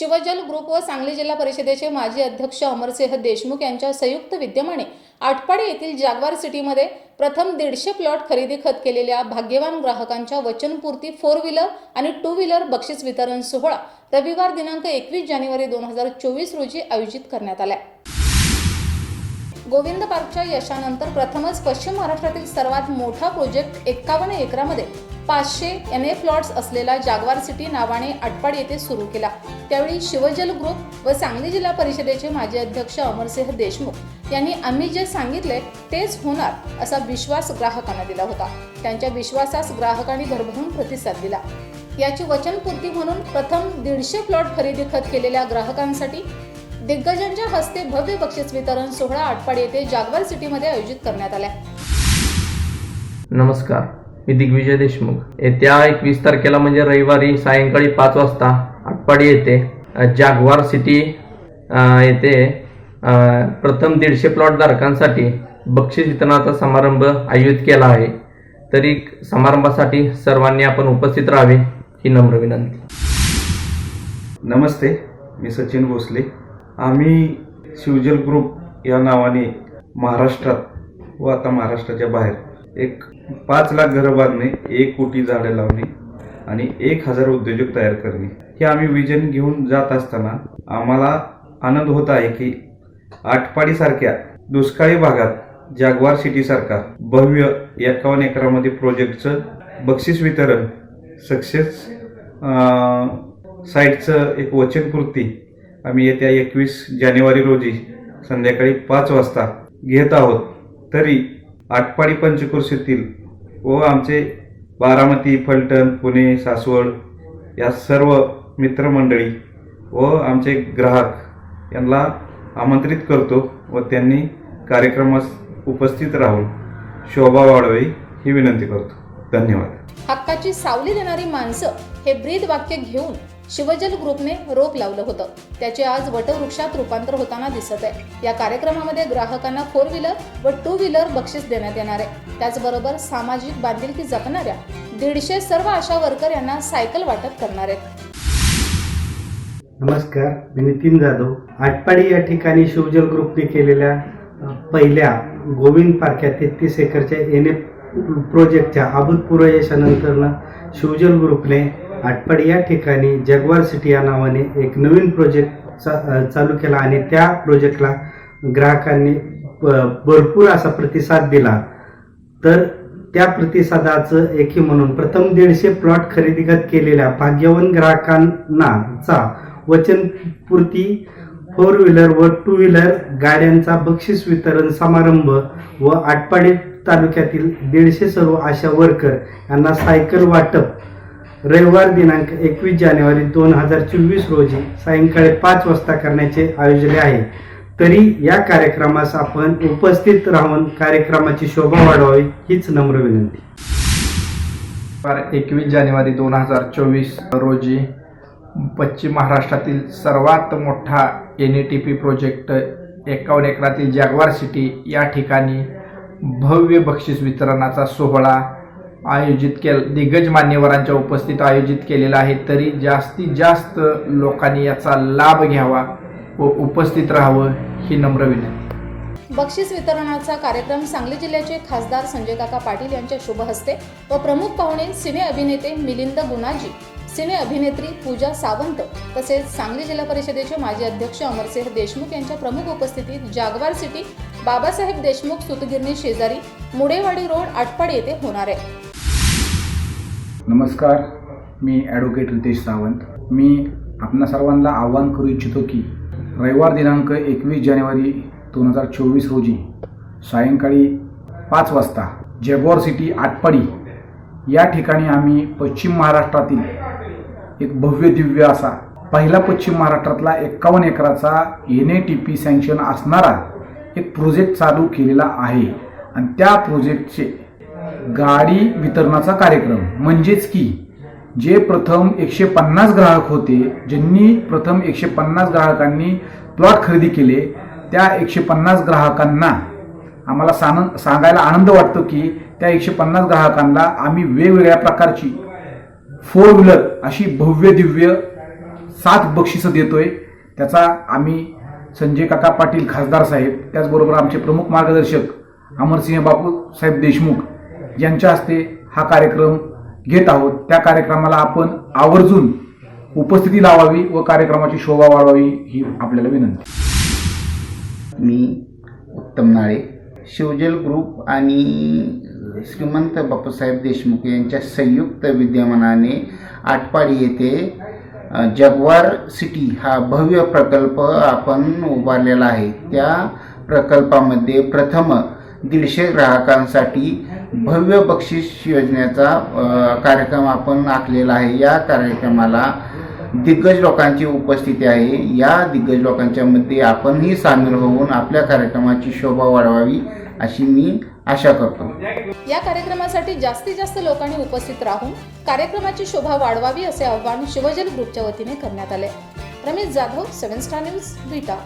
शिवजल group व सांगली जिल्हा परिषदेचे माजी अध्यक्ष अमरसिंह देशमुख यांच्या संयुक्त विद्यमाने आटपाडी येथील जागवार सिटीमध्ये प्रथम दीडशे प्लॉट खरेदी खत केलेल्या भाग्यवान ग्राहकांच्या वचनपूर्ती फोर व्हीलर आणि टू व्हीलर बक्षीस वितरण सोहळा रविवार दिनांक एकवीस जानेवारी दोन हजार चोवीस रोजी आयोजित करण्यात आला गोविंद पार्कच्या यशानंतर प्रथमच पश्चिम महाराष्ट्रातील सर्वात मोठा प्रोजेक्ट एक्कावन्न एकरामध्ये पाचशे एन ए फ्लॉट्स असलेला जागवार सिटी नावाने आटपाड येथे सुरू केला. त्यावेळी शिवजल ग्रुप व सांगली जिल्हा परिषदेचे माजी अध्यक्ष अमरसिंह देशमुख यांनी आम्ही जे सांगितले तेच होणार असा विश्वास ग्राहकांना दिला होता. त्यांच्या विश्वासास ग्राहकांनी भरभरून प्रतिसाद दिला. याची वचनपूर्ती म्हणून प्रथम दीडशे प्लॉट खरेदी खत केलेल्या ग्राहकांसाठी दिग्गजांच्या हस्ते भव्य बक्षीस वितरण सोहळा आटपाड येथे जागवार सिटीमध्ये आयोजित करण्यात आला. नमस्कार. मी दिग्विजय देशमुख. येत्या एकवीस तारखेला म्हणजे रविवारी सायंकाळी पाच वाजता आटपाडी येथे जागवार सिटी येथे प्रथम दीडशे प्लॉट धारकांसाठी बक्षीस वितरणाचा समारंभ आयोजित केला आहे. तरी समारंभासाठी सर्वांनी आपण उपस्थित राहावे ही नम्र विनंती. नमस्ते मी सचिन भोसले. आम्ही शिवजल ग्रुप या नावाने महाराष्ट्रात व आता महाराष्ट्राच्या बाहेर एक पाच लाख घरं बांधणे एक कोटी झाडं लावणे आणि एक हजार उद्योजक तयार करणे. हे आम्ही विजन घेऊन जात असताना आम्हाला आनंद होत आहे की आटपाडीसारख्या दुष्काळी भागात जागवार सिटीसारखा भव्य एकावन्न एकरामध्ये प्रोजेक्टचं बक्षीस वितरण सक्सेस साईटचं एक वचनपूर्ती आम्ही येत्या एकवीस जानेवारी रोजी संध्याकाळी पाच वाजता घेत आहोत. तरी आटपाडी पंचक्रोशीतील व आमचे बारामती फलटण पुणे सासवड या सर्व मित्रमंडळी व आमचे ग्राहक यांना आमंत्रित करतो व त्यांनी कार्यक्रमास उपस्थित राहून शोभा वाढवी ही विनंती करतो. धन्यवाद. हक्काची सावली देणारी माणसं हे ब्रीद वाक्य घेऊन शिवजल ग्रुपने रोप लावलं होतं. त्याचे आज वटवृक्षात रूपांतर होताना दिसत आहे. या कार्यक्रमामध्ये ग्राहकांना फोर व्हीलर व टू व्हीलर बक्षीस देण्यात येणार आहे. त्याचबरोबर सामाजिक बांधिलकी जपणाऱ्या दीडशे सर्व आशा वर्कर यांना सायकल वाटप करणार आहेत. नमस्कार मी नितीन जाधव. आटपाडी या ठिकाणी शिवजल ग्रुपने केलेल्या पहिल्या गोविंद पार्क या तेहतीस एकरच्या एन एफ प्रोजेक्टच्या अभूतपूर्व यशानंतरनं शिवजल ग्रुपने आटपाडी या ठिकाणी जगवार सिटी या नावाने एक नवीन प्रोजेक्ट चा चालू केला आणि त्या प्रोजेक्टला ग्राहकांनी भरपूर असा प्रतिसाद दिला. तर त्या प्रतिसादाचं एकी म्हणून प्रथम दीडशे प्लॉट खरेदीगत केलेल्या भाग्यवान ग्राहकांना चा वचनपूर्ती फोर व्हीलर व टू व्हीलर गाड्यांचा बक्षीस वितरण समारंभ व आटपाडी तालुक्यातील दीडशे सर्व आशा वर्कर यांना सायकल वाटप. रविवार दिनांक एकवीस जानेवारी दोन हजार चोवीस रोजी सायंकाळी पाच वाजता करण्याचे आयोजले आहे. तरी या कार्यक्रमास आपण उपस्थित राहून कार्यक्रमाची शोभा वाढवावी हीच नम्र विनंती. एकवीस जानेवारी दोन हजार चोवीस रोजी पश्चिम महाराष्ट्रातील सर्वात मोठा N E T P project एकावन्न एकरातील जॅगवार सिटी या ठिकाणी भव्य बक्षीस वितरणाचा सोहळा आयोजित केल दिग्गज मान्यवरांच्या उपस्थित आयोजित केलेला आहे. तरी जास्तीत जास्त लोकांनी याचा लाभ घ्यावा व उपस्थित राहावं ही नम्र विनंती. बक्षीस वितरणाचा कार्यक्रम सांगली जिल्ह्याचे खासदार संजय काका पाटील यांच्या शुभ हस्ते व प्रमुख पाहुणे सिने अभिनेते मिलिंद गुणाजी सिने अभिनेत्री पूजा सावंत तसेच सांगली जिल्हा परिषदेचे माजी अध्यक्ष अमरसिंह देशमुख यांच्या प्रमुख उपस्थितीत जागवार सिटी बाबासाहेब देशमुख सुतगिरणी शेजारी मुडेवाडी रोड आटपाडी येथे होणार आहे. नमस्कार मी ॲडव्होकेट रितेश सावंत. मी आपणा सर्वांना आवाहन करू इच्छितो की रविवार दिनांक एकवीस जानेवारी दोन हजार चोवीस रोजी सायंकाळी पाच वाजता जॅगॉर सिटी आटपाडी या ठिकाणी आम्ही पश्चिम महाराष्ट्रातील एक भव्य दिव्य असा. पहिला पश्चिम महाराष्ट्रातला एक्कावन्न एकराचा N A T P sanction असणारा एक प्रोजेक्ट चालू केलेला आहे. आणि त्या प्रोजेक्टचे गाडी वितरणाचा कार्यक्रम. म्हणजेच की जे प्रथम एकशे पन्नास ग्राहक होते ज्यांनी प्रथम एकशे पन्नास ग्राहकांनी प्लॉट खरेदी केले त्या एकशे पन्नास ग्राहकांना आम्हाला सांग सांगायला आनंद वाटतो की त्या एकशे पन्नास ग्राहकांना आम्ही वेगवेगळ्या प्रकारची फोर व्हीलर अशी भव्य दिव्य सात बक्षिसं देतोय. त्याचा आम्ही संजय काका पाटील खासदार साहेब त्याचबरोबर आमचे प्रमुख मार्गदर्शक अमरसिंह बापू साहेब देशमुख यांच्या हस्ते हा कार्यक्रम घेत आहोत. त्या कार्यक्रमाला आपण आवर्जून उपस्थिती लावावी व कार्यक्रमाची शोभा वाढवावी ही आपल्याला विनंती. मी उत्तम नाळे शिवजल ग्रुप आणि श्रीमंत बापूसाहेब देशमुख यांच्या संयुक्त विद्यमानाने आटपाडी येथे जगवार सिटी हा भव्य प्रकल्प आपण उभारलेला आहे. त्या प्रकल्पामध्ये प्रथम दीडशे ग्राहकांसाठी भव्य बक्षीस योजनेचा कार्यक्रम आपण आखलेला आहे. या कार्यक्रमाला दिग्गज लोकांची उपस्थिती आहे. या दिग्गज लोकांच्या मध्ये आपणही सामील होऊन आपल्या कार्यक्रमाची शोभा वाढवावी अशी मी आशा करतो. या कार्यक्रमासाठी जास्तीत जास्त लोकांनी उपस्थित राहून कार्यक्रमाची शोभा वाढवावी असे आवाहन शिवजल ग्रुपच्या वतीने करण्यात आले. Ramesh Jadhav seven star news Vita